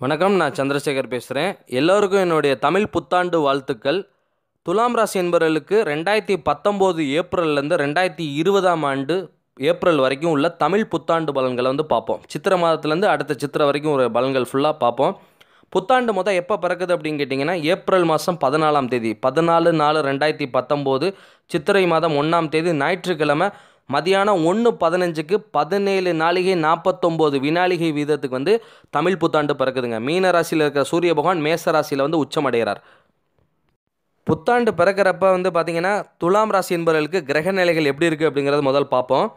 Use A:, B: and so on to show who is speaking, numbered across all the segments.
A: வணக்கம் நான் சந்திரசேகர் பேசுகிறேன் எல்லோருக்கும் என்னுடைய தமிழ் புத்தாண்டு வாழ்த்துக்கள். துலாம் ராசி என்பவர்களுக்கு ரெண்டாயிரத்தி பத்தொம்போது ஏப்ரல்லேருந்து ரெண்டாயிரத்தி இருபதாம் ஆண்டு ஏப்ரல் வரைக்கும் உள்ள தமிழ் புத்தாண்டு பலன்களை வந்து பார்ப்போம். சித்திரை மாதத்துலேருந்து அடுத்த சித்திரை வரைக்கும் ஒரு பலன்கள் ஃபுல்லாக பார்ப்போம். புத்தாண்டு மொதல் எப்போ பிறக்குது அப்படின்னு கேட்டிங்கன்னா ஏப்ரல் மாதம் பதினாலாம் தேதி. பதினாலு நாலு ரெண்டாயிரத்தி பத்தொம்போது சித்திரை மாதம் ஒன்றாம் தேதி ஞாயிற்றுக்கிழமை மதியானம் ஒன்று பதினஞ்சுக்கு பதினேழு நாளிகை நாற்பத்தொம்போது வினாளிகை வீதத்துக்கு வந்து தமிழ் புத்தாண்டு பிறக்குதுங்க. மீன ராசியில் இருக்கிற சூரிய பகவான் மேச ராசியில் வந்து உச்சமடைகிறார் புத்தாண்டு பிறக்கிறப்ப வந்து பார்த்திங்கன்னா துலாம் ராசி என்பவர்களுக்கு கிரக நிலைகள் எப்படி இருக்குது அப்படிங்கிறத முதல் பார்ப்போம்.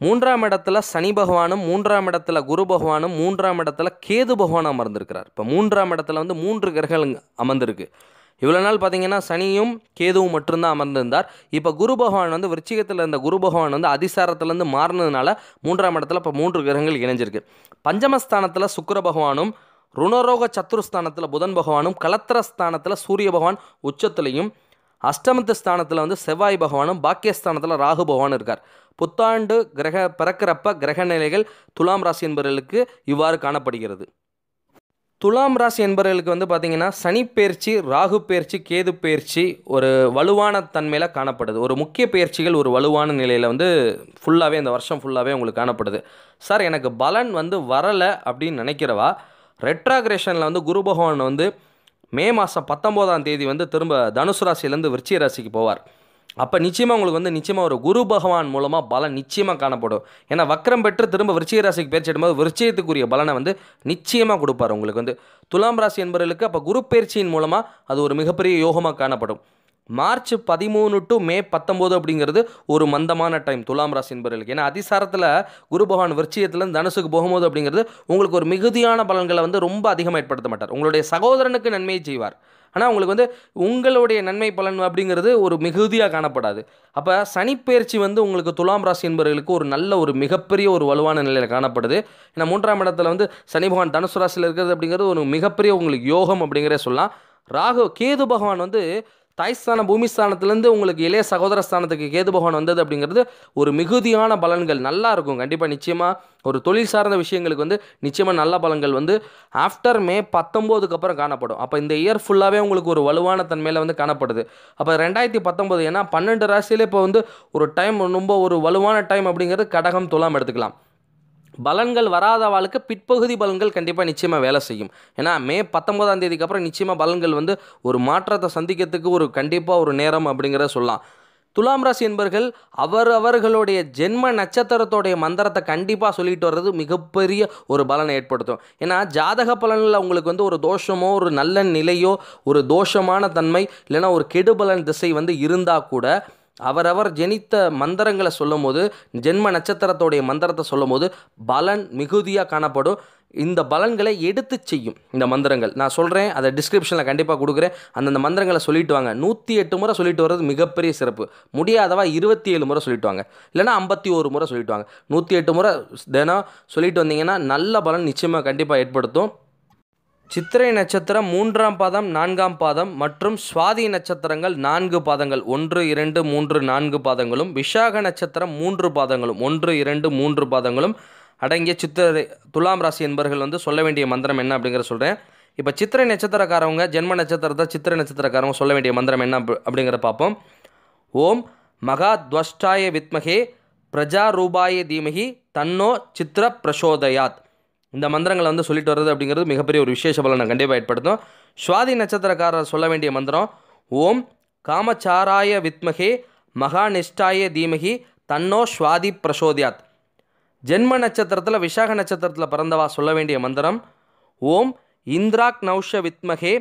A: மூன்றாம் இடத்துல சனி பகவானும் மூன்றாம் இடத்துல குரு பகவானும் மூன்றாம் இடத்துல கேது பகவானும் அமர்ந்திருக்கிறார். இப்போ மூன்றாம் இடத்துல வந்து மூன்று கிரகங்கள் அமர்ந்திருக்கு. இவ்வளோ நாள் பார்த்தீங்கன்னா சனியும் கேதுவும் மட்டும்தான் அமர்ந்திருந்தார். இப்போ குரு பகவான் வந்து விருச்சிகத்தில் இருந்த குரு பகவான் வந்து அதிசாரத்துலேருந்து மாறினதுனால மூன்றாம் இடத்துல இப்போ மூன்று கிரகங்கள் இணைஞ்சிருக்கு. பஞ்சமஸ்தானத்தில் சுக்கர பகவானும் ருணரோக சத்துருஸ்தானத்தில் புதன் பகவானும் கலத்திரஸ்தானத்தில் சூரிய பகவான் உச்சத்துலையும் அஷ்டமத்து ஸ்தானத்தில் வந்து செவ்வாய் பகவானும் பாக்கியஸ்தானத்தில் ராகு பகவான் இருக்கார். புத்தாண்டு கிரக பிறக்கிறப்ப கிரக நிலைகள் துலாம் ராசி என்பவர்களுக்கு இவ்வாறு காணப்படுகிறது. துலாம் ராசி என்பவர்களுக்கு வந்து பார்த்திங்கன்னா சனி பயிற்சி ராகு பயிற்சி கேது பயிற்சி ஒரு வலுவான தன்மையில் காணப்படுது. ஒரு முக்கிய பயிற்சிகள் ஒரு வலுவான நிலையில் வந்து ஃபுல்லாகவே இந்த வருஷம் ஃபுல்லாகவே உங்களுக்கு காணப்படுது. சார் எனக்கு பலன் வந்து வரலை அப்படின்னு நினைக்கிறவா ரெட்ராகிரேஷனில் வந்து குரு பகவான் வந்து மே மாதம் பத்தொம்போதாம் தேதி வந்து திரும்ப தனுசு ராசியிலேருந்து விருச்சிக ராசிக்கு போவார். அப்போ நிச்சயமாக உங்களுக்கு வந்து நிச்சயமாக ஒரு குரு பகவான் மூலமாக பலன் நிச்சயமாக காணப்படும். ஏன்னா வக்ரம் பெற்று திரும்ப விருச்சிக ராசிக்கு பயிற்சி எடுக்கும்போது விருச்சிகத்துக்குரிய பலனை வந்து நிச்சயமாக கொடுப்பார் உங்களுக்கு வந்து. துலாம் ராசி என்பவர்களுக்கு அப்போ குரு பயிற்சியின் மூலமாக அது ஒரு மிகப்பெரிய யோகமாக காணப்படும். மார்ச் பதிமூணு டு மே பத்தொம்போது அப்படிங்கிறது ஒரு மந்தமான டைம் துலாம் ராசி என்பவர்களுக்கு. ஏன்னா அதிசாரத்தில் குரு பகவான் விருச்சியத்துலேருந்து தனுசுக்கு போகும்போது அப்படிங்கிறது உங்களுக்கு ஒரு மிகுதியான பலன்களை வந்து ரொம்ப அதிகமாக ஏற்படுத்த மாட்டார். உங்களுடைய சகோதரனுக்கு நன்மையை செய்வார். ஆனால் உங்களுக்கு வந்து உங்களுடைய நன்மை பலன் அப்படிங்கிறது ஒரு மிகுதியாக காணப்படாது. அப்போ சனிப்பெயர்ச்சி வந்து உங்களுக்கு துலாம் ராசி என்பவர்களுக்கு ஒரு நல்ல ஒரு மிகப்பெரிய ஒரு வலுவான நிலையில் காணப்படுது. ஏன்னா மூன்றாம் இடத்துல வந்து சனி பகவான் தனுசு ராசியில் இருக்கிறது அப்படிங்கிறது ஒரு மிகப்பெரிய உங்களுக்கு யோகம் அப்படிங்கிறத சொல்லலாம். ராகு கேது பகவான் வந்து தாய்ஸ்தான பூமிஸ்தானத்துலேருந்து உங்களுக்கு இளைய சகோதர ஸ்தானத்துக்கு கேது பகவான் வந்தது அப்படிங்கிறது ஒரு மிகுதியான பலன்கள். நல்லா இருக்கும். கண்டிப்பாக நிச்சயமாக ஒரு தொழில் சார்ந்த விஷயங்களுக்கு வந்து நிச்சயமாக நல்ல பலன்கள் வந்து ஆஃப்டர் மே பத்தொம்போதுக்கு அப்புறம் காணப்படும். அப்போ இந்த இயர் ஃபுல்லாகவே உங்களுக்கு ஒரு வலுவான தன்மையில் வந்து காணப்படுது. அப்போ ரெண்டாயிரத்தி பத்தொம்போது ஏன்னா பன்னெண்டு ராசியிலே இப்போ வந்து ஒரு டைம் ரொம்ப ஒரு வலுவான டைம் அப்படிங்கிறது கடகம் துலாம் எடுத்துக்கலாம். பலன்கள் வராதவாளுக்கு பிற்பகுதி பலன்கள் கண்டிப்பாக நிச்சயமாக வேலை செய்யும். ஏன்னா மே பத்தொன்பதாம் தேதிக்கு அப்புறம் நிச்சயமாக பலன்கள் வந்து ஒரு மாற்றத்தை சந்திக்கிறதுக்கு ஒரு கண்டிப்பாக ஒரு நேரம் அப்படிங்கிறத சொல்லலாம். துலாம் ராசி என்பர்கள் அவர் அவர்களுடைய ஜென்ம நட்சத்திரத்தோடைய மந்திரத்தை கண்டிப்பாக சொல்லிட்டு வர்றது மிகப்பெரிய ஒரு பலனை ஏற்படுத்தும். ஏன்னா ஜாதக பலனில் உங்களுக்கு வந்து ஒரு தோஷமோ ஒரு நல்ல நிலையோ ஒரு தோஷமான தன்மை இல்லைன்னா ஒரு கெடுபலன் திசை வந்து இருந்தால் கூட அவரவர் ஜெனித்த மந்திரங்களை சொல்லும் போது ஜென்ம நட்சத்திரத்தோடைய மந்திரத்தை சொல்லும் போது பலன் மிகுதியாக காணப்படும். இந்த பலன்களை எடுத்து செய்யும் இந்த மந்திரங்கள். நான் சொல்கிறேன் அதை டிஸ்கிரிப்ஷனில் கண்டிப்பாக கொடுக்குறேன். அந்தந்த மந்திரங்களை சொல்லிட்டு வாங்க. நூற்றி எட்டு முறை சொல்லிட்டு வர்றது மிகப்பெரிய சிறப்பு. முடியாதவா இருபத்தி ஏழு முறை சொல்லிட்டு வாங்க. இல்லைனா ஐம்பத்தி ஒரு முறை சொல்லிட்டு வாங்க. நூற்றி எட்டு முறை தினம் சொல்லிட்டு வந்தீங்கன்னா நல்ல பலன் நிச்சயமாக கண்டிப்பாக ஏற்படுத்தும். சித்திரை நட்சத்திரம் மூன்றாம் பாதம் நான்காம் பாதம் மற்றும் சுவாதி நட்சத்திரங்கள் நான்கு பாதங்கள். ஒன்று இரண்டு மூன்று நான்கு பாதங்களும் விஷாக நட்சத்திரம் மூன்று பாதங்களும் ஒன்று இரண்டு மூன்று பாதங்களும். அடங்கிய சித்திரை துலாம் ராசி என்பவர்கள் வந்து சொல்ல வேண்டிய மந்திரம் என்ன அப்படிங்கிற சொல்கிறேன் இப்போ சித்திரை நட்சத்திரக்காரவங்க ஜென்ம நட்சத்திரத்தை சித்திரை நட்சத்திரக்காரவங்க சொல்ல வேண்டிய மந்திரம் என்ன அப்படிங்கிற பார்ப்போம். ஓம் மகா துவஷ்டாய வித்மகே பிரஜா ரூபாய தீமகி தன்னோ சித்திர பிரசோதயாத். இந்த மந்திரங்களை வந்து சொல்லிட்டு வர்றது அப்படிங்கிறது மிகப்பெரிய ஒரு விசேஷ பலனை கண்டிப்பாக ஏற்படுத்தும். சுவாதி நட்சத்திரக்காரர் சொல்ல வேண்டிய மந்திரம் ஓம் காமச்சாராய வித்மகே மகாநிஷ்டாய தீமகி தன்னோ ஸ்வாதி பிரசோதியாத். ஜென்ம நட்சத்திரத்தில் விஷாக நட்சத்திரத்தில் பிறந்தவா சொல்ல வேண்டிய மந்திரம் ஓம் இந்திராக் நௌஷ வித்மகே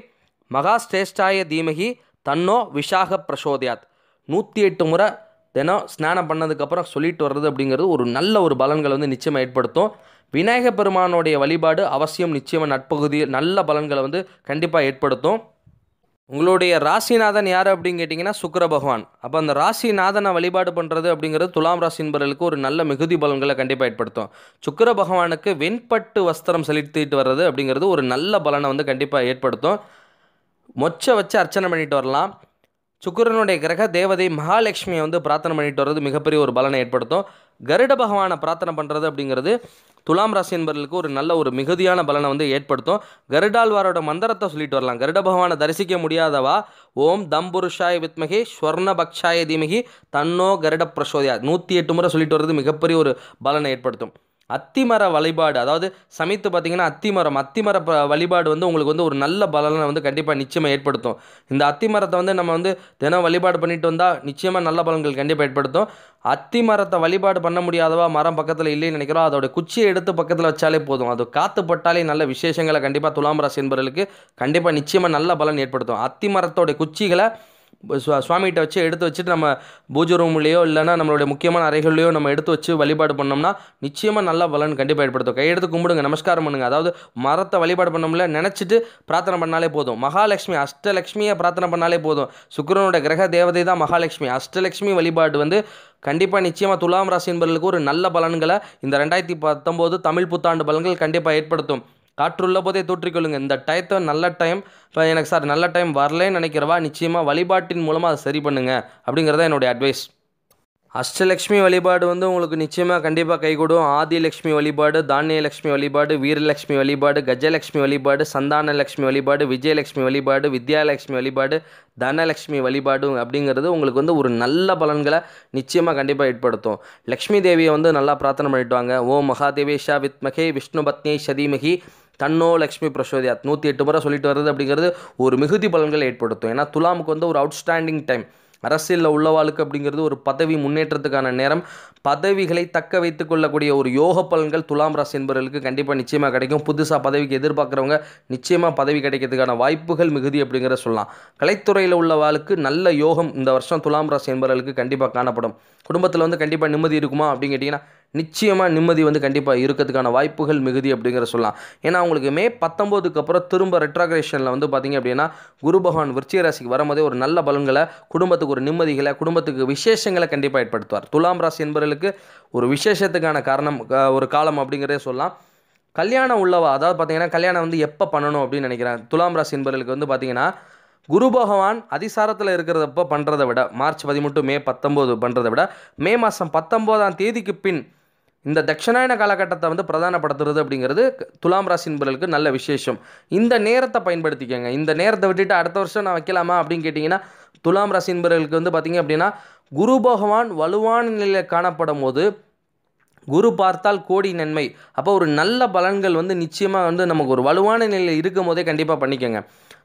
A: மகாஸ்ரேஷ்டாய தீமகி தன்னோ விஷாக பிரசோதியாத். நூற்றி எட்டு முறை தினம் ஸ்நானம் பண்ணதுக்கப்புறம் சொல்லிட்டு வர்றது அப்படிங்கிறது ஒரு நல்ல ஒரு பலன்களை வந்து நிச்சயமாக ஏற்படுத்தும். விநாயக பெருமானுடைய வழிபாடு அவசியம் நிச்சயமாக நட்பகுதியில் நல்ல பலன்களை வந்து கண்டிப்பாக ஏற்படுத்தும். உங்களுடைய ராசிநாதன் யார் அப்படின்னு கேட்டிங்கன்னா சுக்கர பகவான். அப்போ அந்த ராசிநாதனை வழிபாடு பண்ணுறது அப்படிங்கிறது துலாம் ராசி என்பவர்களுக்கு ஒரு நல்ல மிகுதி பலன்களை கண்டிப்பாக ஏற்படுத்தும். சுக்கர பகவானுக்கு வெண்பட்டு வஸ்திரம் செலுத்திட்டு வர்றது அப்படிங்கிறது ஒரு நல்ல பலனை வந்து கண்டிப்பாக ஏற்படுத்தும். மொச்சை வச்சு அர்ச்சனை பண்ணிட்டு வரலாம். சுக்கிரனுடைய கிரக தேவதை மகாலட்சுமியை வந்து பிரார்த்தனை பண்ணிட்டு வர்றது மிகப்பெரிய ஒரு பலனை ஏற்படுத்தும். கருட பகவானை பிரார்த்தனை பண்ணுறது அப்படிங்கிறது துலாம் ராசி என்பவர்களுக்கு ஒரு நல்ல ஒரு மிகுதியான பலனை வந்து ஏற்படுத்தும். கருடாழ்வாரோட மந்திரத்தை சொல்லிட்டு வரலாம். கருட பகவானை தரிசிக்க முடியாதவா? ஓம் தம்புருஷாய வித்மகே ஸ்வர்ணபக்ஷாய தீமகி தன்னோ கருட பிரசோதியா. நூற்றி எட்டு முறை சொல்லிட்டு வர்றது மிகப்பெரிய ஒரு பலனை ஏற்படுத்தும். அத்திமர வழிபாடு அதாவது சமைத்து பார்த்திங்கன்னா அத்திமரம் அத்திமர ப- வழிபாடு வந்து உங்களுக்கு வந்து ஒரு நல்ல பலனை வந்து கண்டிப்பாக நிச்சயமாக ஏற்படுத்தும். இந்த அத்திமரத்தை வந்து நம்ம வந்து தினம் வழிபாடு பண்ணிட்டு வந்தால் நிச்சயமாக நல்ல பலன்கள் கண்டிப்பாக ஏற்படுத்தும். அத்திமரத்தை வழிபாடு பண்ண முடியாதவா மரம் பக்கத்தில் இல்லைன்னு நினைக்கிறோம். அதோட குச்சியை எடுத்து பக்கத்தில் வச்சாலே போதும். அது காற்று பட்டாலே நல்ல விசேஷங்களை கண்டிப்பாக துலாம் ராசி என்பவர்களுக்கு கண்டிப்பாக நிச்சயமாக நல்ல பலன் ஏற்படுத்தும். அத்திமரத்தோடைய குச்சிகளை சுவாமிகிட்ட வச்சு எடுத்து வச்சுட்டு நம்ம பூஜை ரூம்லேயோ இல்லைனா நம்மளுடைய முக்கியமான அறைகள்லையோ நம்ம எடுத்து வச்சு வழிபாடு பண்ணோம்னா நிச்சயமாக நல்ல பலன் கண்டிப்பாக ஏற்படுத்தும். கையெடுத்து கும்பிடுங்க நமஸ்காரம் பண்ணுங்க. அதாவது மரத்தை வழிபாடு பண்ணோம்ல நினச்சிட்டு பிரார்த்தனை பண்ணாலே போதும். மகாலட்சுமி அஷ்டலட்சுமியை பிரார்த்தனை பண்ணாலே போதும். சுக்கிரனோட கிரக தேவதை தான் மகாலட்சுமி. அஷ்டலட்சுமி வழிபாடு வந்து கண்டிப்பாக நிச்சயமாக துலாம் ராசி என்பவர்களுக்கு ஒரு நல்ல பலன்களை இந்த ரெண்டாயிரத்தி பத்தொம்போது தமிழ் புத்தாண்டு பலன்கள் கண்டிப்பாக ஏற்படுத்தும். காற்றுள்ள போதே தூற்றிக்கொள்ளுங்க. இந்த டயத்தை நல்ல டைம் இப்போ எனக்கு சார் நல்ல டைம் வரலன்னு நினைக்கிறவா நிச்சயமாக வழிபாட்டின் மூலமாக அதை சரி பண்ணுங்க. அப்படிங்கிறத என்னுடைய அட்வைஸ் அஷ்டலக்ஷ்மி வழிபாடு வந்து உங்களுக்கு நிச்சயமாக கண்டிப்பாக கைகூடும். ஆதிலக்ஷ்மி வழிபாடு தானியலக்ஷ்மி வழிபாடு வீரலக்ஷ்மி வழிபாடு கஜலக்ஷ்மி வழிபாடு சந்தானலக்ஷ்மி வழிபாடு விஜயலக்ஷ்மி வழிபாடு வித்யாலக்ஷ்மி வழிபாடு தனலக்ஷ்மி வழிபாடு அப்படிங்கிறது உங்களுக்கு வந்து ஒரு நல்ல பலன்களை நிச்சயமாக கண்டிப்பாக ஏற்படுத்தும். லக்ஷ்மி தேவியை வந்து நல்லா பிரார்த்தனை பண்ணிட்டு வாங்க. ஓ மகாதேவேஷா வித்மகே விஷ்ணு பத்னி சதீமகி. தன்னோ லக்ஷ்மி பிரசோதியாத் நூற்றி எட்டு முறை சொல்லிட்டு வர்றது அப்படிங்கிறது ஒரு மிகுதி பலன்களை ஏற்படுத்தும். ஏன்னா துலாமுக்கு வந்து ஒரு அவுட்ஸ்டாண்டிங் டைம் அரசியலில் உள்ளவாளுக்கு அப்படிங்கிறது ஒரு பதவி முன்னேற்றத்துக்கான நேரம். பதவிகளை தக்க வைத்து கொள்ளக்கூடிய ஒரு யோக பலன்கள் துலாம் ராசி என்பவர்களுக்கு கண்டிப்பாக நிச்சயமாக கிடைக்கும். புதுசாக பதவிக்கு எதிர்பார்க்குறவங்க நிச்சயமாக பதவி கிடைக்கிறதுக்கான வாய்ப்புகள் மிகுதி அப்படிங்கிறத சொல்லலாம். கலைத்துறையில் உள்ளவாளுக்கு நல்ல யோகம் இந்த வருஷம் துலாம் ராசி என்பவர்களுக்கு கண்டிப்பாக காணப்படும். குடும்பத்தில் வந்து கண்டிப்பாக நிம்மதி இருக்குமா அப்படின்னு கேட்டிங்கன்னா நிச்சயமாக நிம்மதி வந்து கண்டிப்பாக இருக்கிறதுக்கான வாய்ப்புகள் மிகுதி அப்படிங்கிற சொல்லலாம். ஏன்னா உங்களுக்கு மே பத்தொம்போதுக்கு அப்புறம் திரும்ப ரெட்ராகிரேஷனில் வந்து பார்த்திங்க அப்படின்னா குரு பகவான் விருச்சிக ராசிக்கு வரும்போதே ஒரு நல்ல பலன்களை குடும்பத்துக்கு ஒரு நிம்மதிகளை குடும்பத்துக்கு விசேஷங்களை கண்டிப்பாக ஏற்படுத்துவார். துலாம் ராசி என்பவர்களுக்கு ஒரு விசேஷத்துக்கான காரணம் ஒரு காலம் அப்படிங்கிறதே சொல்லலாம். கல்யாணம் உள்ளவா அதாவது பார்த்தீங்கன்னா கல்யாணம் வந்து எப்போ பண்ணணும் அப்படின்னு நினைக்கிறேன். துலாம் ராசி என்பவர்களுக்கு வந்து பார்த்தீங்கன்னா குரு பகவான் அதிசாரத்தில் இருக்கிறதப்போ பண்ணுறதை விட மார்ச் பதிமூட்டு மே பத்தொம்போது பண்ணுறதை விட மே மாதம் பத்தொம்போதாம் தேதிக்கு பின் இந்த தட்சிணாயன காலகட்டத்தை வந்து பிரதானப்படுத்துறது அப்படிங்கிறது துலாம் ராசி நல்ல விசேஷம். இந்த நேரத்தை பயன்படுத்திக்கங்க. இந்த நேரத்தை விட்டுட்டு அடுத்த வருஷம் நான் வைக்கலாமா அப்படின்னு கேட்டிங்கன்னா துலாம் ராசி வந்து பார்த்திங்க அப்படின்னா குரு பகவான் வலுவான நிலையில் காணப்படும் போது குரு பார்த்தால் கோடி நன்மை. அப்போ ஒரு நல்ல பலன்கள் வந்து நிச்சயமாக வந்து நமக்கு ஒரு வலுவான நிலையில் இருக்கும் போதே கண்டிப்பாக பண்ணிக்கோங்க.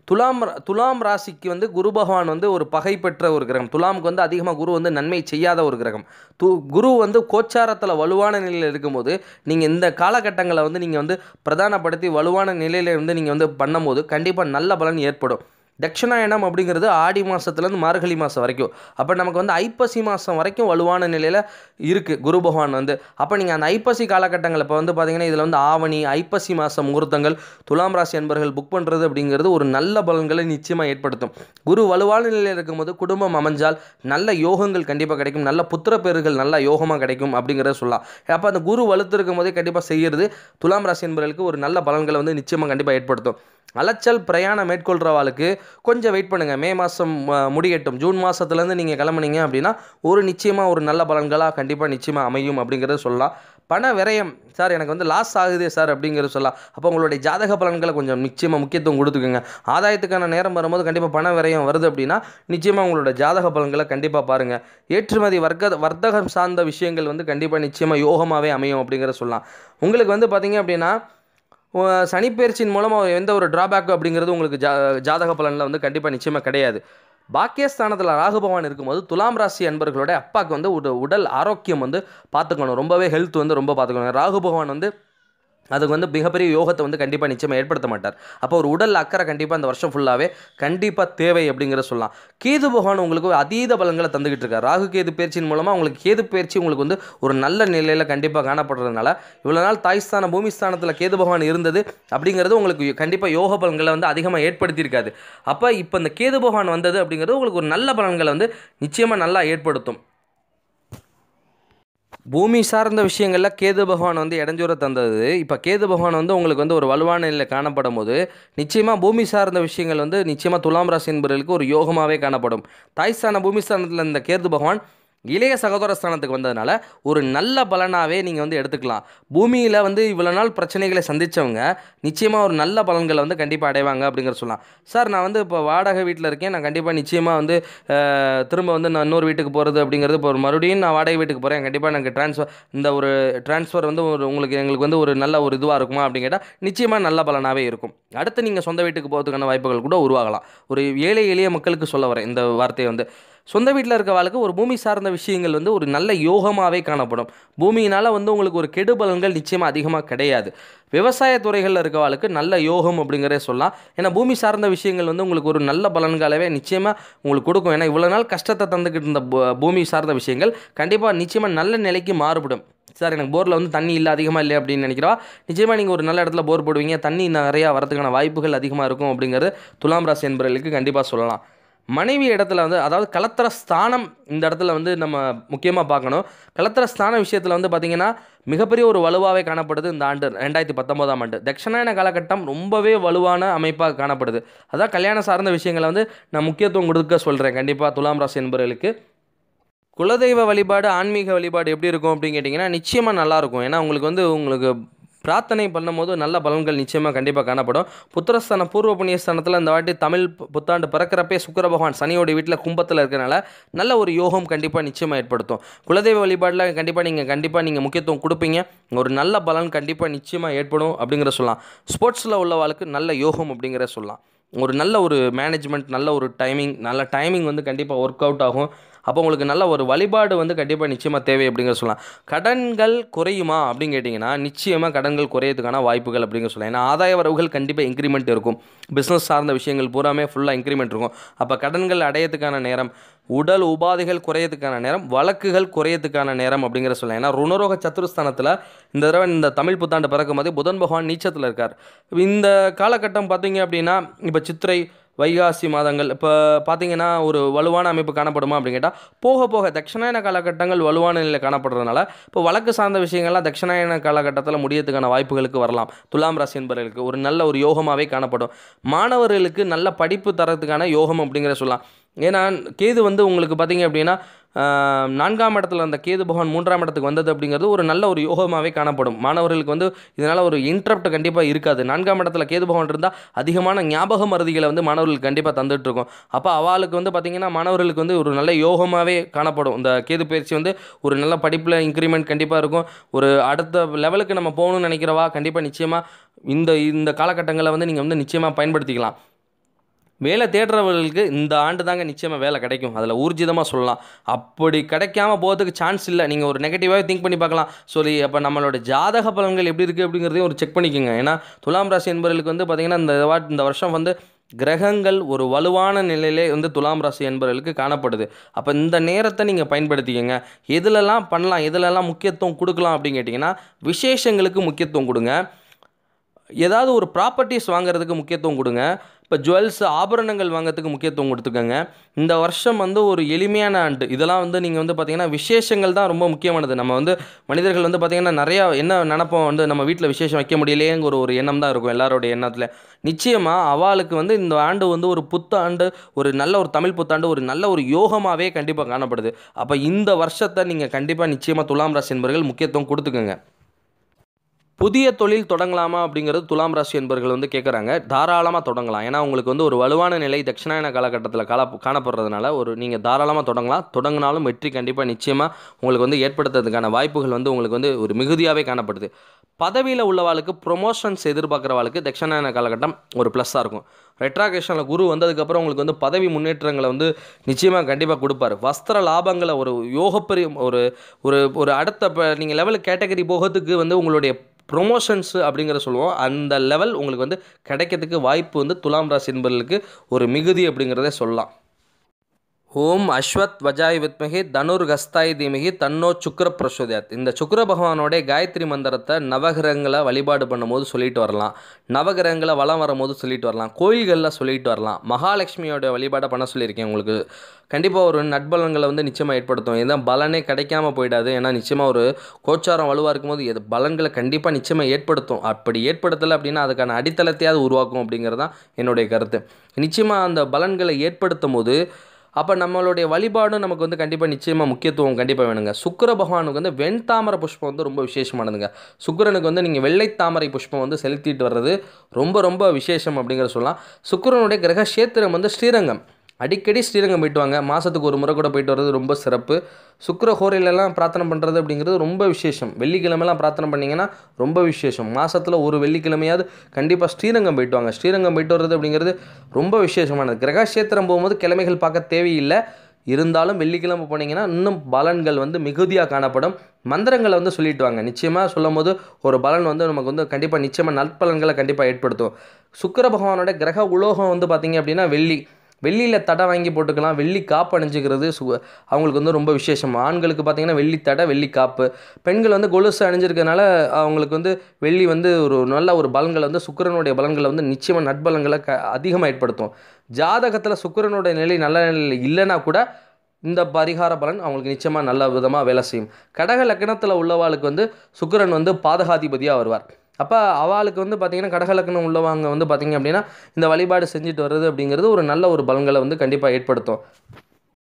A: துலாம் துலாம் ராசிக்கு வந்து குரு பகவான் வந்து ஒரு பகை பெற்ற ஒரு கிரகம். துலாமுக்கு வந்து அதிகமாக குரு வந்து நன்மை செய்யாத ஒரு கிரகம். து குரு வந்து கோச்சாரத்தில் வலுவான நிலையில் இருக்கும்போது நீங்கள் இந்த காலகட்டங்களை வந்து நீங்கள் வந்து பிரதானப்படுத்தி வலுவான நிலையில் இருந்து நீங்கள் வந்து பண்ணும்போது கண்டிப்பாக நல்ல பலன் ஏற்படும். தட்சிணாயனம் அப்படிங்கிறது ஆடி மாதத்துலேருந்து மார்கழி மாதம் வரைக்கும். அப்போ நமக்கு வந்து ஐப்பசி மாதம் வரைக்கும் வலுவான நிலையில் இருக்குது குரு பகவான் வந்து. அப்போ நீங்கள் அந்த ஐப்பசி காலகட்டங்கள் இப்போ வந்து பார்த்தீங்கன்னா இதில் வந்து ஆவணி ஐப்பசி மாதம் முகூர்த்தங்கள் துலாம் ராசி அன்பர்கள் புக் பண்ணுறது அப்படிங்கிறது ஒரு நல்ல பலன்களை நிச்சயமாக ஏற்படுத்தும். குரு வலுவான நிலையில் இருக்கும்போது குடும்பம் அமைஞ்சால் நல்ல யோகங்கள் கண்டிப்பாக கிடைக்கும். நல்ல புத்திர பேர்கள் நல்ல யோகமாக கிடைக்கும் அப்படிங்கிறத சொல்லலாம். அப்போ அந்த குரு வலுத்திருக்கும் போதே கண்டிப்பாக செய்கிறது துலாம் ராசி என்பவர்களுக்கு ஒரு நல்ல பலன்களை வந்து நிச்சயமாக கண்டிப்பாக ஏற்படுத்தும். அலைச்சல் பிரயாணம் மேற்கொள்கிறவாளுக்கு கொஞ்சம் வெயிட் பண்ணுங்கள் மே மாதம் முடியட்டும். ஜூன் மாதத்துலேருந்து நீங்கள் கிளம்புனீங்க அப்படின்னா ஒரு நிச்சயமாக ஒரு நல்ல பலன்களாக கண்டிப்பாக நிச்சயமாக அமையும் அப்படிங்கிறத சொல்லலாம். பண விரயம் சார் எனக்கு வந்து லாஸ் ஆகுதே சார் அப்படிங்கிறது சொல்லலாம். அப்போ உங்களுடைய ஜாதக பலன்களை கொஞ்சம் நிச்சயமாக முக்கியத்துவம் கொடுத்துக்கோங்க. ஆதாயத்துக்கான நேரம் வரும்போது கண்டிப்பாக பண விரயம் வருது அப்படின்னா நிச்சயமாக உங்களோட ஜாதக பலன்களை கண்டிப்பாக பாருங்கள் ஏற்றுமதி வர்க்க வர்த்தகம் சார்ந்த விஷயங்கள் வந்து கண்டிப்பாக நிச்சயமாக யோகமாகவே அமையும் அப்படிங்கிறத சொல்லலாம். உங்களுக்கு வந்து பார்த்தீங்க அப்படின்னா சனிப்பெயர்ச்சியின் மூலமாக எந்த ஒரு டிராபேக் அப்படிங்கிறது உங்களுக்கு ஜா ஜாதக பலனில் வந்து கண்டிப்பாக நிச்சயமாக கிடையாது. பாக்கியஸ்தானத்தில் ராகுபவான் இருக்கும்போது துலாம் ராசி அன்பர்களோட அப்பாவுக்கு வந்து உடல் ஆரோக்கியம் வந்து பார்த்துக்கணும். ரொம்பவே ஹெல்த் வந்து ரொம்ப பார்த்துக்கணும். ராகுபவான் வந்து அதுக்கு வந்து மிகப்பெரிய யோகத்தை வந்து கண்டிப்பாக நிச்சயமாக ஏற்படுத்த மாட்டார். அப்போ ஒரு உடல் அக்கறை கண்டிப்பாக இந்த வருஷம் ஃபுல்லாகவே கண்டிப்பாக தேவை அப்படிங்கிற சொல்லலாம். கேது பகவான் உங்களுக்கு அதீத பலன்களை தந்துக்கிட்டு இருக்கார். ராகு கேது பயிற்சியின் மூலமாக உங்களுக்கு கேது பயிற்சி உங்களுக்கு வந்து ஒரு நல்ல நிலையில் கண்டிப்பாக காணப்படுறதுனால இவ்வளோ நாள் தாய்ஸ்தான பூமிஸ்தானத்தில் கேது பகவான் இருந்தது அப்படிங்கிறது உங்களுக்கு கண்டிப்பாக யோக பலன்களை வந்து அதிகமாக ஏற்படுத்தியிருக்காது. அப்போ இப்போ இந்த கேது பகவான் வந்தது அப்படிங்கிறது உங்களுக்கு ஒரு நல்ல பலன்களை வந்து நிச்சயமாக நல்லா ஏற்படுத்தும். பூமி சார்ந்த விஷயங்களில் கேது பகவான் வந்து இடைஞ்சூர தந்தது. இப்போ கேது பகவான் வந்து உங்களுக்கு வந்து ஒரு வலுவான நிலையில் காணப்படும் போது நிச்சயமாக பூமி சார்ந்த விஷயங்கள் வந்து நிச்சயமாக துலாம் ராசி என்பவர்களுக்கு ஒரு யோகமாகவே காணப்படும். தாய்ஸ்தான பூமிஸ்தானத்தில் இந்த கேது பகவான் இளைய சகோதர ஸ்தானத்துக்கு வந்ததுனால ஒரு நல்ல பலனாகவே நீங்கள் வந்து எடுத்துக்கலாம். பூமியில் வந்து இவ்வளோ நாள் பிரச்சனைகளை சந்தித்தவங்க நிச்சயமாக ஒரு நல்ல பலன்களை வந்து கண்டிப்பாக அடைவாங்க அப்படிங்கிற சொல்லலாம். சார் நான் வந்து இப்போ வாடகை வீட்டில் இருக்கேன். நான் கண்டிப்பாக நிச்சயமாக வந்து திரும்ப வந்து நான் இன்னொரு வீட்டுக்கு போகிறது அப்படிங்கிறது இப்போ ஒரு மறுபடியும் நான் வாடகை வீட்டுக்கு போகிறேன் கண்டிப்பாக எனக்கு ட்ரான்ஸ்ஃபர் இந்த ஒரு ட்ரான்ஸ்ஃபர் வந்து ஒரு உங்களுக்கு எங்களுக்கு வந்து ஒரு நல்ல ஒரு இதுவாக இருக்குமா அப்படின்னு கேட்டால் நிச்சயமாக நல்ல பலனாகவே இருக்கும். அடுத்து நீங்கள் சொந்த வீட்டுக்கு போகிறதுக்கான வாய்ப்புகள் கூட உருவாகலாம். ஒரு ஏழை எளிய மக்களுக்கு சொல்ல வரேன் இந்த வார்த்தையை வந்து. சொந்த வீட்டில் இருக்கவாளுக்கு ஒரு பூமி சார்ந்த விஷயங்கள் வந்து ஒரு நல்ல யோகமாகவே காணப்படும். பூமியினால் வந்து உங்களுக்கு ஒரு கெடு பலன்கள் நிச்சயமாக அதிகமாக கிடையாது. விவசாய துறைகளில் இருக்கவாளுக்கு நல்ல யோகம் அப்படிங்கிறதே சொல்லலாம். ஏன்னா பூமி சார்ந்த விஷயங்கள் வந்து உங்களுக்கு ஒரு நல்ல பலன்களவே நிச்சயமாக உங்களுக்கு கொடுக்கும். ஏன்னா இவ்வளோ நாள் கஷ்டத்தை தந்துக்கிட்டு இருந்த பூமி சார்ந்த விஷயங்கள் கண்டிப்பாக நிச்சயமாக நல்ல நிலைக்கு மாறுபடும். சார் எனக்கு போரில் வந்து தண்ணி இல்லை அதிகமாக இல்லை அப்படின்னு நினைக்கிறவா? நிச்சயமாக நீங்கள் ஒரு நல்ல இடத்துல போர் போடுவீங்க. தண்ணி நிறையா வரதுக்கான வாய்ப்புகள் அதிகமாக இருக்கும் அப்படிங்கிறது துலாம் ராசி என்பவர்களுக்கு கண்டிப்பாக சொல்லலாம். மனைவி இடத்துல வந்து அதாவது கலத்திர ஸ்தானம் இந்த இடத்துல வந்து நம்ம முக்கியமாக பார்க்கணும். கலத்திர ஸ்தான விஷயத்தில் வந்து பார்த்திங்கன்னா மிகப்பெரிய ஒரு வலுவாகவே காணப்படுது இந்த ஆண்டு ரெண்டாயிரத்தி பத்தொம்போதாம் ஆண்டு. தட்சிணாயன காலகட்டம் ரொம்பவே வலுவான அமைப்பாக காணப்படுது. அதான் கல்யாணம் சார்ந்த விஷயங்களை வந்து நான் முக்கியத்துவம் கொடுக்க சொல்கிறேன் கண்டிப்பாக துலாம் ராசி என்பவர்களுக்கு. குலதெய்வ வழிபாடு ஆன்மீக வழிபாடு எப்படி இருக்கும் அப்படின்னு கேட்டிங்கன்னா நிச்சயமாக நல்லாயிருக்கும் ஏன்னா உங்களுக்கு வந்து உங்களுக்கு பிரார்த்தனை பண்ணும்போது நல்ல பலன்கள் நிச்சயமாக கண்டிப்பாக காணப்படும். புத்திரஸ்தானம் பூர்வ புண்ணியஸ்தானத்தில் இந்த வாட்டி தமிழ் புத்தாண்டு பிறக்கிறப்பே சுக்கர பகவான் சனியோட வீட்டில் கும்பத்தில் இருக்கிறனால நல்ல ஒரு யோகம் கண்டிப்பாக நிச்சயமாக ஏற்படுத்தும். குலதெய்வ வழிபாட்டில் கண்டிப்பாக நீங்கள் கண்டிப்பாக நீங்கள் முக்கியத்துவம் கொடுப்பீங்க. ஒரு நல்ல பலன் கண்டிப்பாக நிச்சயமாக ஏற்படும் அப்படிங்கிற சொல்லலாம். ஸ்போர்ட்ஸில் உள்ளவாளுக்கு நல்ல யோகம் அப்படிங்கிற சொல்லலாம். ஒரு நல்ல ஒரு மேனேஜ்மெண்ட் நல்ல ஒரு டைமிங் நல்ல டைமிங் வந்து கண்டிப்பாக ஒர்க் அவுட் ஆகும். அப்போ உங்களுக்கு நல்ல ஒரு வழிபாடு வந்து கண்டிப்பாக நிச்சயமாக தேவை அப்படிங்கிற சொல்லலாம். கடன்கள் குறையுமா அப்படின்னு கேட்டிங்கன்னா நிச்சயமாக கடன்கள் குறையிறதுக்கான வாய்ப்புகள் அப்படிங்கிற சொல்லலாம். ஏன்னா ஆதாய வரவுகள் கண்டிப்பாக இன்க்ரிமெண்ட் இருக்கும். பிஸ்னஸ் சார்ந்த விஷயங்கள் பூராமே ஃபுல்லாக இன்க்ரிமெண்ட் இருக்கும். அப்போ கடன்கள் அடையிறதுக்கான நேரம் உடல் உபாதைகள் குறையத்துக்கான நேரம் வழக்குகள் குறையத்துக்கான நேரம் அப்படிங்கிற சொல்லலாம் ஏன்னா ருணரோக சத்துருஸ்தானத்தில் இந்த தடவை இந்த தமிழ் புத்தாண்டு பிறக்கும் போது புதன் பகவான் நீச்சத்தில் இருக்கார். இந்த காலகட்டம் பார்த்தீங்க அப்படின்னா இப்போ சித்திரை வைகாசி மாதங்கள் இப்போ பார்த்தீங்கன்னா ஒரு வலுவான அமைப்பு காணப்படுமா அப்படின்னு கேட்டால் போக போக தட்சிணாயன காலகட்டங்கள் வலுவான நிலையில் காணப்படுறதுனால இப்போ வழக்கு சார்ந்த விஷயங்கள்லாம் தட்சிணாயன காலகட்டத்தில் முடியறதுக்கான வாய்ப்புகளுக்கு வரலாம். துலாம் ராசி என்பவர்களுக்கு ஒரு நல்ல ஒரு யோகமாகவே காணப்படும். மாணவர்களுக்கு நல்ல படிப்பு தரத்துக்கான யோகம் அப்படிங்கிற சொல்லலாம். ஏன்னா கேது வந்து உங்களுக்கு பார்த்தீங்க அப்படின்னா நான்காம் இடத்துல அந்த கேது பகவான் மூன்றாம் இடத்துக்கு வந்தது அப்படிங்கிறது ஒரு நல்ல ஒரு யோகமாகவே காணப்படும். மாணவர்களுக்கு வந்து இதனால் ஒரு இன்ட்ரப்ட் கண்டிப்பாக இருக்காது. நான்காம் இடத்துல கேது பகவான் இருந்தால் அதிகமான ஞாபக மருதிகளை வந்து மாணவர்களுக்கு கண்டிப்பாக தந்துட்டுருக்கோம். அப்போ அவளுக்கு வந்து பார்த்திங்கன்னா மாணவர்களுக்கு வந்து ஒரு நல்ல யோகமாகவே காணப்படும். இந்த கேது பயிற்சி வந்து ஒரு நல்ல படிப்பில் இன்க்ரிமெண்ட் கண்டிப்பாக இருக்கும். ஒரு அடுத்த லெவலுக்கு நம்ம போகணும்னு நினைக்கிறவா? கண்டிப்பாக நிச்சயமாக இந்த இந்த காலகட்டங்களை வந்து நீங்கள் வந்து நிச்சயமாக பயன்படுத்திக்கலாம். வேலை தேடுறவர்களுக்கு இந்த ஆண்டு தாங்க நிச்சயமாக வேலை கிடைக்கும். அதில் ஊர்ஜிதமாக சொல்லலாம். அப்படி கிடைக்காம போகிறதுக்கு சான்ஸ் இல்லை. நீங்கள் ஒரு நெகட்டிவாகவே திங்க் பண்ணி பார்க்கலாம். சொல்லி அப்போ நம்மளோட ஜாதக பலன்கள் எப்படி இருக்குது அப்படிங்கிறதையும் ஒரு செக் பண்ணிக்கோங்க. ஏன்னா துலாம் ராசி என்பவர்களுக்கு வந்து பார்த்திங்கன்னா இந்த இந்த வருஷம் வந்து கிரகங்கள் ஒரு வலுவான நிலையிலே வந்து துலாம் ராசி என்பவர்களுக்கு காணப்படுது. அப்போ இந்த நேரத்தை நீங்கள் பயன்படுத்திக்கங்க. எதுலலாம் பண்ணலாம் எதுலலாம் முக்கியத்துவம் கொடுக்கலாம் அப்படின்னு கேட்டிங்கன்னா விசேஷங்களுக்கு முக்கியத்துவம் கொடுங்க. ஏதாவது ஒரு ப்ராப்பர்ட்டிஸ் வாங்குறதுக்கு முக்கியத்துவம் கொடுங்க. இப்போ ஜுவல்ஸ் ஆபரணங்கள் வாங்குறதுக்கு முக்கியத்துவம் கொடுத்துக்கோங்க இந்த வருஷம் வந்து ஒரு எளிமையான ஆண்டு. இதெல்லாம் வந்து நீங்கள் வந்து பார்த்தீங்கன்னா விசேஷங்கள் தான் ரொம்ப முக்கியமானது. நம்ம வந்து மனிதர்கள் வந்து பார்த்தீங்கன்னா நிறையா என்ன நினப்போம் வந்து நம்ம வீட்டில் விசேஷம் வைக்க முடியலையேங்கிற ஒரு எண்ணம் தான் இருக்கும் எல்லாரோடைய எண்ணத்தில். நிச்சயமாக அவளுக்கு வந்து இந்த ஆண்டு வந்து ஒரு புத்தாண்டு ஒரு நல்ல ஒரு தமிழ் புத்தாண்டு ஒரு நல்ல ஒரு யோகமாகவே கண்டிப்பாக காணப்படுது. அப்போ இந்த வருஷத்தை நீங்கள் கண்டிப்பாக நிச்சயமாக துலாம் ராசி என்பவர்கள் முக்கியத்துவம் கொடுத்துக்கோங்க. புதிய தொழில் தொடங்கலாமா அப்படிங்கிறது துலாம் ராசி என்பவர்கள் வந்து கேட்குறாங்க தாராளமாக தொடங்கலாம். ஏன்னா உங்களுக்கு வந்து ஒரு வலுவான நிலை தட்சிணாயன காலகட்டத்தில் கால காணப்படுறதுனால ஒரு நீங்கள் தாராளமாக தொடங்கலாம். தொடங்கினாலும் வெற்றி கண்டிப்பாக நிச்சயமாக உங்களுக்கு வந்து ஏற்படுத்துறதுக்கான வாய்ப்புகள் வந்து உங்களுக்கு வந்து ஒரு மிகுதியாகவே காணப்படுது. பதவியில் உள்ளவாளுக்கு ப்ரொமோஷன்ஸ் எதிர்பார்க்குறவாளுக்கு தட்சிணாயன காலகட்டம் ஒரு ப்ளஸ்ஸாக இருக்கும். ரெட்ராகேஷனில் குரு வந்ததுக்கப்புறம் உங்களுக்கு வந்து பதவி முன்னேற்றங்களை வந்து நிச்சயமாக கண்டிப்பாக கொடுப்பாரு. வஸ்திர லாபங்களை ஒரு யோகப்பெரிய ஒரு ஒரு ஒரு அடுத்த இப்போ நீங்கள் லெவலுக்கு கேட்டகரி போகிறதுக்கு வந்து உங்களுடைய ப்ரொமோஷன்ஸு அப்படிங்கிற சொல்லுவோம். அந்த லெவல் உங்களுக்கு வந்து கிடைக்கிறதுக்கு வாய்ப்பு வந்து துலாம் ராசி என்பவர்களுக்கு ஒரு மிகுதி அப்படிங்கிறதே சொல்லலாம். ஓம் அஸ்வத் வஜாய் வித்மகி தனுர் கஸ்தாய் தீமகி தன்னோ சுக்கர பிரசோதியாத். இந்த சுக்கர பகவானோட காயத்ரி மந்திரத்தை நவகிரகங்களை வழிபாடு பண்ணும்போது சொல்லிட்டு வரலாம். நவகிரகங்களை வலம் வரும்போது சொல்லிட்டு வரலாம். கோயில்களில் சொல்லிட்டு வரலாம். மகாலட்சுமியோட வழிபாடை பண்ண சொல்லியிருக்கேன் உங்களுக்கு. கண்டிப்பாக ஒரு நட்பலன்களை வந்து நிச்சயமாக ஏற்படுத்தும். ஏன்னா பலனே கிடைக்காம போயிடாது. ஏன்னா நிச்சயமாக ஒரு கோச்சாரம் வலுவாக இருக்கும்போது எது பலன்களை கண்டிப்பாக நிச்சயமாக ஏற்படுத்தும். அப்படி ஏற்படுத்தலை அப்படின்னா அதுக்கான அடித்தளத்தையாவது உருவாக்கும் அப்படிங்கிறது தான் என்னுடைய கருத்து. நிச்சயமாக அந்த பலன்களை ஏற்படுத்தும் போது அப்போ நம்மளுடைய வழிபாடும் நமக்கு வந்து கண்டிப்பாக நிச்சயமாக முக்கியத்துவம் கண்டிப்பாக வேணுங்க. சுக்கர பகவானுக்கு வந்து வெண்தாமரை புஷ்பம் வந்து ரொம்ப விசேஷமானதுங்க. சுக்கிரனுக்கு வந்து நீங்கள் வெள்ளை தாமரை புஷ்பம் வந்து செலுத்திட்டு வர்றது ரொம்ப ரொம்ப விசேஷம் அப்படிங்கிறத சொல்லலாம். சுக்கிரனுடைய கிரக கஷேத்திரம் வந்து ஸ்ரீரங்கம். அடிக்கடி ஸ்ரீரங்கம் போயிட்டு வாங்க. மாதத்துக்கு ஒரு முறை கூட போயிட்டு வர்றது ரொம்ப சிறப்பு. சுக்கர ஹோரையிலலாம் பிரார்த்தனை பண்ணுறது அப்படிங்கிறது ரொம்ப விசேஷம். வெள்ளிக்கிழமைலாம் பிரார்த்தனை பண்ணிங்கன்னா ரொம்ப விசேஷம். மாதத்தில் ஒரு வெள்ளிக்கிழமையாவது கண்டிப்பாக ஸ்ரீரங்கம் போயிட்டு வாங்க. ஸ்ரீரங்கம் போயிட்டு வர்றது அப்படிங்கிறது ரொம்ப விசேஷமானது. கிரகக்ஷேத்திரம் போகும்போது கிழமைகள் பார்க்க தேவையில்லை. இருந்தாலும் வெள்ளிக்கிழமை போனீங்கன்னா இன்னும் பலன்கள் வந்து மிகுதியாக காணப்படும். மந்திரங்களை வந்து சொல்லிட்டு வாங்க. நிச்சயமாக சொல்லும் போது ஒரு பலன் வந்து நமக்கு வந்து கண்டிப்பாக நிச்சயமாக நற்பலன்களை கண்டிப்பாக ஏற்படுத்தும். சுக்கிர பகவானோட கிரக உலோகம் வந்து பார்த்தீங்க அப்படின்னா வெள்ளி. வெள்ளியில் தடை வாங்கி போட்டுக்கலாம். வெள்ளி காப்பு அணிஞ்சிக்கிறது சு அவங்களுக்கு வந்து ரொம்ப விசேஷம். ஆண்களுக்கு பார்த்திங்கன்னா வெள்ளி தடை வெள்ளி காப்பு. பெண்கள் வந்து கொலுசு அணிஞ்சிருக்கனால அவங்களுக்கு வந்து வெள்ளி வந்து ஒரு நல்ல ஒரு பலன்களை வந்து சுக்கிரனுடைய பலன்களை வந்து நிச்சயமாக நட்பலன்களை க அதிகமாக ஏற்படுத்தும். ஜாதகத்தில் சுக்கிரனுடைய நிலை நல்ல நிலையில் இல்லைன்னா கூட இந்த பரிகார பலன் அவங்களுக்கு நிச்சயமாக நல்ல விதமாக வேலை செய்யும். கடக லக்கணத்தில் உள்ளவாளுக்கு வந்து சுக்கிரன் வந்து பாதகாதிபதியாக வருவார். அப்போ அவளுக்கு வந்து பார்த்திங்கன்னா கடகலக்கணம் உள்ளவங்க வந்து பார்த்திங்க அப்படின்னா இந்த வழிபாடு செஞ்சுட்டு வர்றது அப்படிங்கிறது ஒரு நல்ல ஒரு பலன்களை வந்து கண்டிப்பாக ஏற்படுத்தும்.